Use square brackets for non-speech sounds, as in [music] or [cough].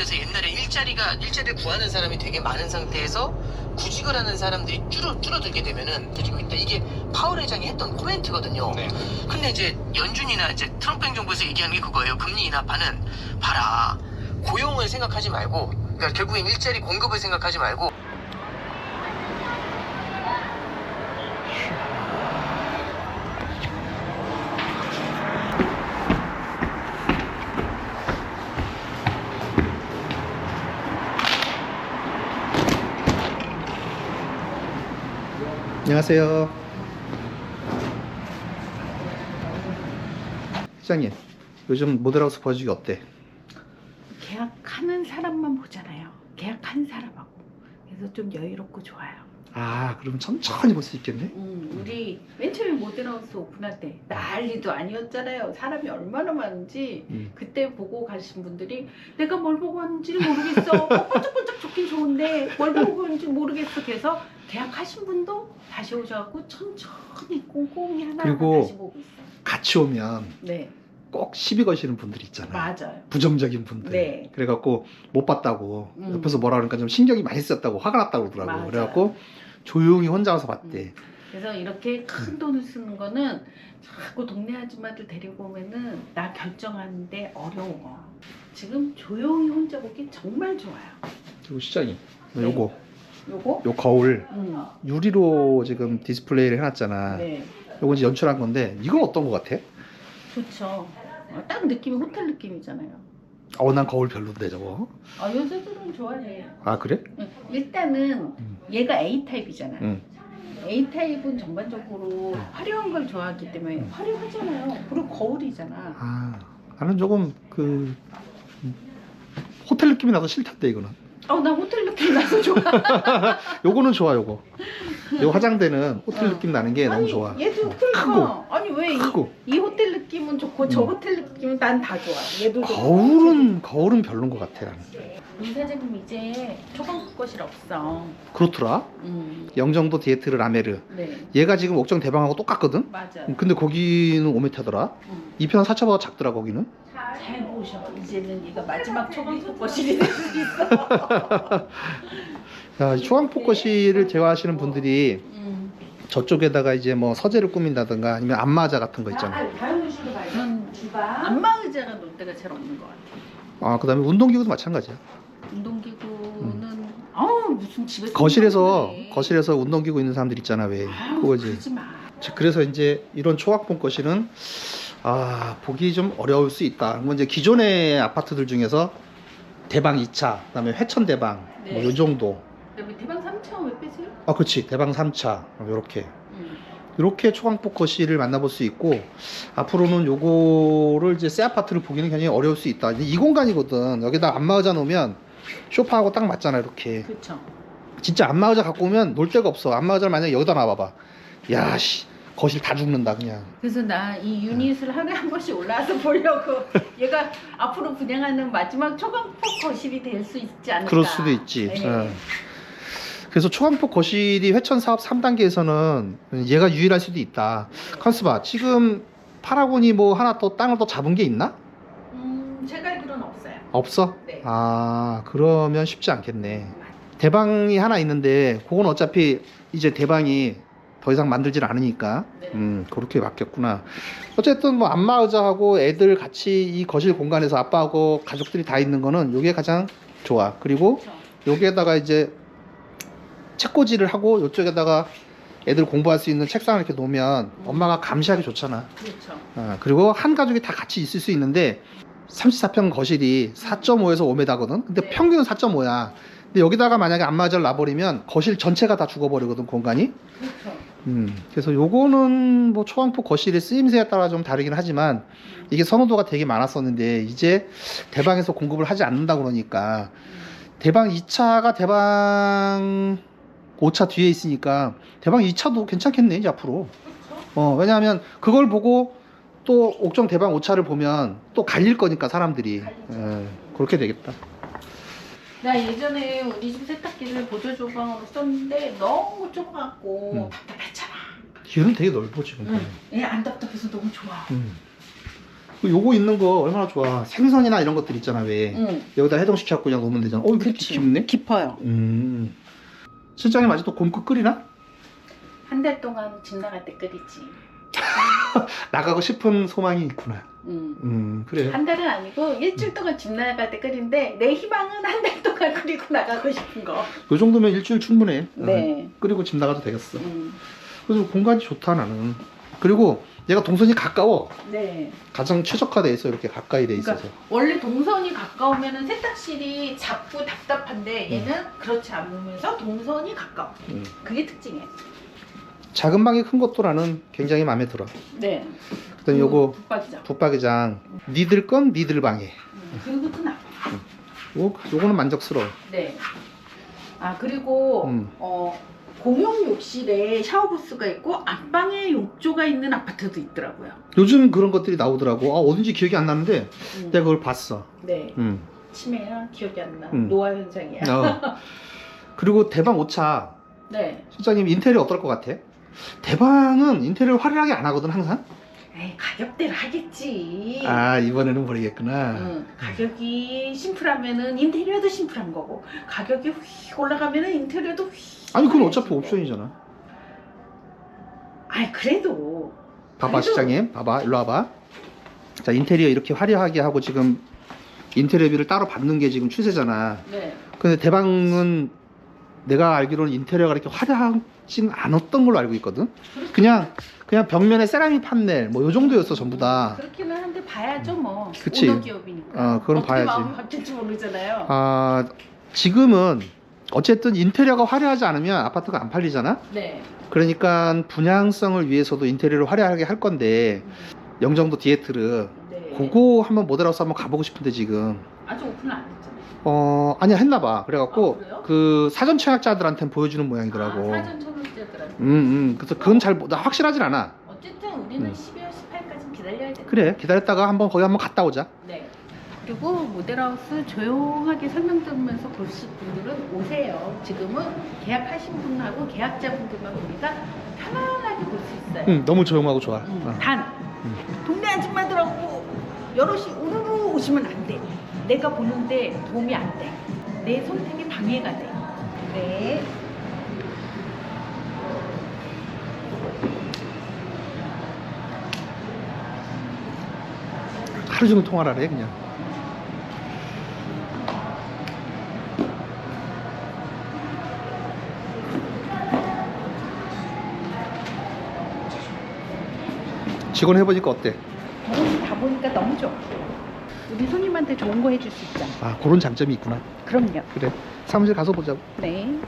해서 옛날에 일자리가 일자리를 구하는 사람이 되게 많은 상태에서 구직을 하는 사람들이 줄어 줄어들게 되면은 되지고 있다. 이게 파월 회장이 했던 코멘트거든요. 네. 근데 이제 연준이나 이제 트럼프 행정부에서 얘기하는 게 그거예요. 금리 인하파는 봐라 고용을 생각하지 말고 그러니까 결국엔 일자리 공급을 생각하지 말고 안녕하세요. 시장님, 요즘 모델하우스 버직이 어때? 계약하는 사람만 보잖아요. 계약한 사람하고. 그래서 좀 여유롭고 좋아요. 아, 그러면 천천히 볼 수 있겠네? 음, 우리 맨 처음에 모델하우스 오픈할 때 난리도 아니었잖아요. 사람이 얼마나 많은지 음. 그때 보고 가신 분들이 내가 뭘 보고 왔는지 모르겠어. 어, 번쩍번쩍 좋긴 좋은데 뭘 보고 왔는지 모르겠어. 그래서 계약 하신 분도 다시 오셔갖고 천천히 꼼꼼히 하나하나 그리고 다시 보고 있어요. 같이 오면 네, 꼭 시비 거시는 분들 있잖아요. 맞아요. 부정적인 분들. 네. 그래갖고 못 봤다고 음. 옆에서 뭐라 그러니까 좀 신경이 많이 썼다고 화가 났다고 그러더라고요. 맞아요. 그래갖고 조용히 혼자 와서 봤대. 그래서 이렇게 큰 돈을 쓰는 거는 자꾸 동네 아줌마들 데리고 오면은 나 결정하는데 어려워. 지금 조용히 혼자 보기 정말 좋아요. 그리고 시장님, 네. 요거, 요거? 요 거울 음. 유리로 지금 디스플레이를 해놨잖아. 네. 요거 이제 연출한 건데 이건 어떤 거 같아? 좋죠. 어, 딱 느낌이 호텔 느낌이잖아요. 어, 난 거울 별론데 저거. 아, 여자들은 좋아해. 아 그래? 응. 일단은 음. 얘가 A 타입이잖아. 응. A 타입은 전반적으로 화려한 걸 좋아하기 때문에 음. 화려하잖아요. 그리고 거울이잖아. 아, 나는 조금 그 음, 호텔 느낌이 나서 싫던데 이거는. 어, 나 호텔 느낌 나서 좋아. [laughs] 요거는 좋아 요거. 요 화장대는 호텔 어. 느낌 나는 게 너무 아니, 좋아. 얘도 어, 그러니까. 아니 왜 이 크고 이 호텔 느낌은 좋고 저 음. 호텔 느낌은 난 다 좋아. 얘도 좋고. 거울은 거울은 별론 것 같아 나는. 이 사장님 이제 초반급 거실 없어. 그렇더라. 음. 영정도 디에트르 라메르. 네. 얘가 지금 옥정 대방하고 똑같거든. 맞아. 근데 거기는 5m더라. 음. 이편 4차보다 작더라 거기는. 잘 보셔. 이제는 네가 마지막 초반급 거실이 될수 있어. [laughs] 초강폭 거실을 제어하시는 분들이 음. 저쪽에다가 이제 뭐 서재를 꾸민다든가 아니면 안마자 같은 거 있잖아. 전 안마 의자가 놀 때가 제일 없는 것 같아. 아, 그다음에 운동기구도 마찬가지야. 운동기구는 아우 무슨 집에서 거실에서 운동을 해. 거실에서 운동기구 있는 사람들 있잖아 왜 아우, 그거지. 그러지 마. 자, 그래서 이제 이런 초각본 거실은 아 보기 좀 어려울 수 있다. 뭐 이제 기존의 아파트들 중에서 대방 2차, 그다음에 회천 대방 네. 뭐요 정도. 여기 대방 3층 왜 빼세요? 아, 그렇지 대방 3차 이렇게 음. 이렇게 거실을 만나볼 수 있고 앞으로는 요거를 이제 새 아파트를 보기는 굉장히 어려울 수 있다. 이 공간이거든. 여기다 안마 의자 놓으면 쇼파하고 딱 맞잖아 이렇게. 그렇죠. 진짜 안마 의자 갖고 오면 놀 데가 없어. 안마 의자를 만약에 여기다 놔봐봐. 야, 씨. 거실 다 죽는다, 그냥. 그래서 나 이 유닛을 하루에 한 번씩 올라와서 보려고 [laughs] 얘가 앞으로 분양하는 마지막 초강폭 거실이 될 수 있지 않을까. 그럴 수도 있지. 네. 어. 그래서 초강폭 거실이 회천 사업 3단계에서는 얘가 유일할 수도 있다. 컨스바, 지금 파라곤이 뭐 하나 더 땅을 더 잡은 게 있나? 음, 제가 알기로는 없어요. 없어? 네. 아, 그러면 쉽지 않겠네. 대방이 하나 있는데, 그건 어차피 이제 대방이 더 이상 만들질 않으니까, 네. 음, 그렇게 바뀌었구나. 어쨌든 뭐 안마 의자하고 애들 같이 이 거실 공간에서 아빠하고 가족들이 다 있는 거는 요게 가장 좋아. 그리고 그렇죠. 여기에다가 이제 책꽂이를 하고 이쪽에다가 애들 공부할 수 있는 책상을 이렇게 놓으면 엄마가 감시하기 좋잖아. 그렇죠. 어, 그리고 한 가족이 다 같이 있을 수 있는데 34평 거실이 4.5에서 5m거든. 근데 네. 평균은 4.5야. 근데 여기다가 만약에 안마의자를 놔버리면 거실 전체가 다 죽어버리거든 공간이. 그렇죠. 음, 그래서 요거는 뭐 초강폭 거실의 쓰임새에 따라 좀 다르긴 하지만 이게 선호도가 되게 많았었는데 이제 대방에서 공급을 하지 않는다 그러니까 대방 2차가 대방 5차 뒤에 있으니까 대방 2차도 괜찮겠네 이제 앞으로 어 왜냐하면 그걸 보고 또 옥정 대방 5차를 보면 또 갈릴 거니까 사람들이 예, 그렇게 되겠다 나 예전에 우리 집 세탁기를 보조 조방으로 썼는데 너무 좁아갖고 음. 답답했잖아. 얘는 되게 넓어 지금 응. 얘안 답답해서 너무 좋아. 음. 요거 있는 거 얼마나 좋아. 생선이나 이런 것들 있잖아 왜. 응. 여기다 해동시켜갖고 그냥 놓으면 되잖아. 어 이거 그치. 깊네. 깊어요. 음. 실장님 아직도 곰국 끓이나? 한 달 동안 집 나갈 때 끓이지. [laughs] 나가고 싶은 소망이 있구나. 응. 음 그래. 한 달은 아니고 일주일 동안 집 나갈 때 끓인데 내 희망은 한 달 동안 끓이고 나가고 싶은 거. 요 정도면 일주일 충분해. 네. 어, 끓이고 집 나가도 되겠어. 음. 그래서 공간이 좋다 나는. 그리고 얘가 동선이 가까워. 네. 가장 최적화돼 있어 이렇게 가까이 돼 있어서. 그러니까 원래 동선이 가까우면 세탁실이 작고 답답한데 얘는 그렇지 않으면서 동선이 가까워. 음. 그게 특징이에요. 작은 방이 큰 것도 나는 굉장히 마음에 들어. 네. 그다음 요거 붙박이장. 붙박이장 니들 건 니들 방에. 음, 그리고 또 나. 요 요거는 만족스러워. 네. 아 그리고 음. 어 공용 욕실에 샤워 부스가 있고 안방에 욕조가 있는 아파트도 있더라고요. 요즘 그런 것들이 나오더라고. 아 어딘지 기억이 안 나는데 음. 내가 그걸 봤어. 네. 음. 치매야 기억이 안 나. 음. 노화 현상이야. 어. 그리고 대방 오차 네. 실장님 인테리어 어떨 것 같아? 대방은 인테리어 화려하게 안 하거든 항상. 에이 가격대로 하겠지. 아 이번에는 모르겠구나. 응, 가격이 심플하면은 인테리어도 심플한 거고 가격이 휙 올라가면은 인테리어도 휙. 아니 그건 어차피. 옵션이잖아. 아이 그래도 봐봐 그래도- 시장님, 봐봐 일로 와봐. 자 인테리어 이렇게 화려하게 하고 지금 인테리어비를 따로 받는 게 지금 추세잖아. 네. 근데 대방은 내가 알기로는 인테리어가 이렇게 화려하진 않았던 걸로 알고 있거든. 그냥 그냥 벽면에 세라믹 판넬 뭐 요 정도였어 전부 다. 그렇기는 한데 봐야죠 뭐. 그치. 오너 기업이니까. 어, 그건 어떻게 봐야지. 마음이 바뀔지 모르잖아요. 아 지금은 어쨌든 인테리어가 화려하지 않으면 아파트가 안 팔리잖아. 네. 그러니까 분양성을 위해서도 인테리어를 화려하게 할 건데 영정도 디에트르 네. 그거 한번 모델하우스 한번 가보고 싶은데 지금 아직 오픈을 안 했잖아요. 어 아니야 했나봐 그래갖고 아, 그래요? 그 사전 청약자들한테 보여주는 모양이더라고 아, 사전 청약자들한테. 음, 음 그래서 그건 잘 모- 나 확실하진 않아 어쨌든 우리는 음. 12월 18일까지 기다려야 돼. 그래 기다렸다가 한번 거기 한번 갔다 오자 네. 그리고 모델하우스 조용하게 설명 들으면서 보실 분들은 오세요. 지금은 계약하신 분하고 계약자분들만 우리가 편안하게 볼 수 있어요. 응 너무 조용하고 좋아 음, 어. 단 음. 동네 아줌마들하고 여럿이 우르르 오시면 안 돼. 내가 보는데 도움이 안 돼. 내 선택이 방해가 돼. 네. 하루 종일 통화를 하래 그냥 직원 해보니까 어때? 보니까 너무 좋아. 우리 손님한테 좋은 거 해줄 수 있잖아. 아 그런 장점이 있구나 그럼요. 그래 사무실 가서 보자고 네.